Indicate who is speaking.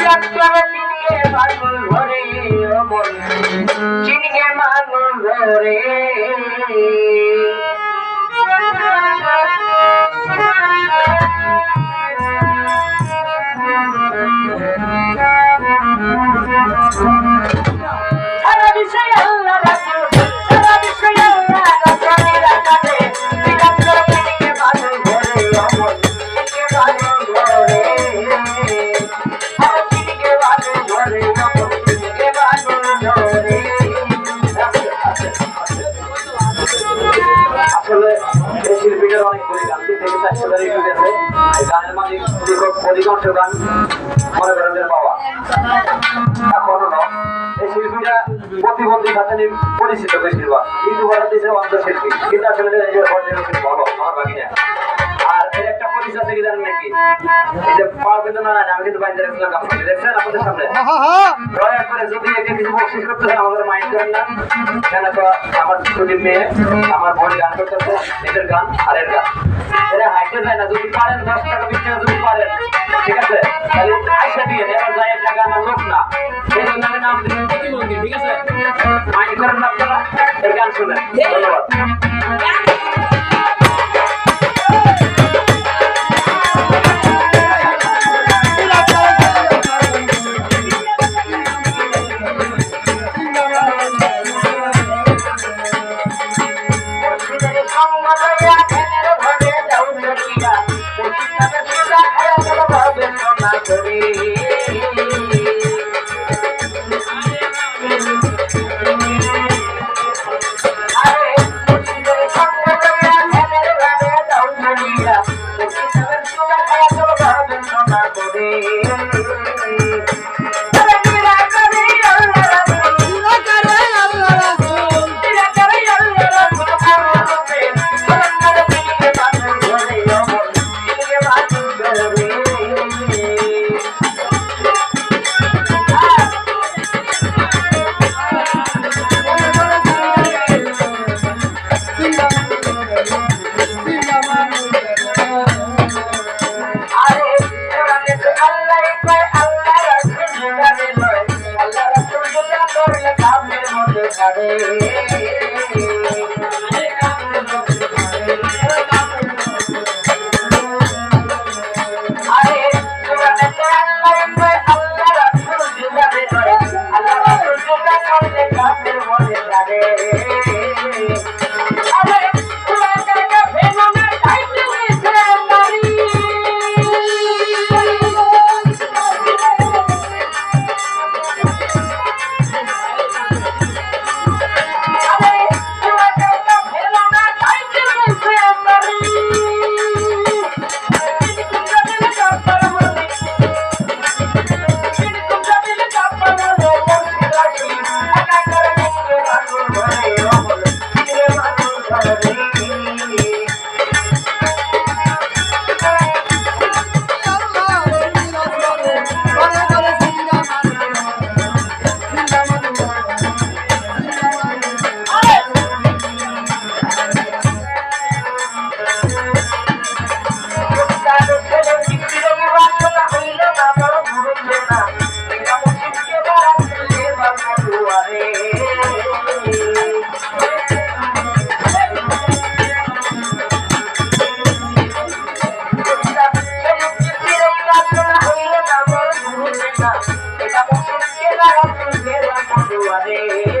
Speaker 1: Doctor চিনকে মানুষ ধরে
Speaker 2: আসলে এই শিল্পীটার অনেক বই গান তিন থেকে চারশো গান ইউটিউব আছে গানের লেখক অধিকাংশ গান মনে করেন যে বাবা এখনও না এই শিল্পীটা প্রতিবন্ধী খাতে নিয়ে পরিচিত বেশিরভাগ। কিন্তু ভারতীয় অন্ধ শিল্পী। কিন্তু আসলে ভালো আমার বাকি পরিচয় আছে কি জানেন নাকি এই যে পা কিন্তু না আমি কিন্তু বাইরে রাখছিলাম করে দেখছেন আপনাদের সামনে দয়া করে যদি একে কিছু বকশিস করতে চান আমাদের মাইন্ড করেন ঠিক আছে গান আর ধন্যবাদ
Speaker 1: Hare Hare. suave.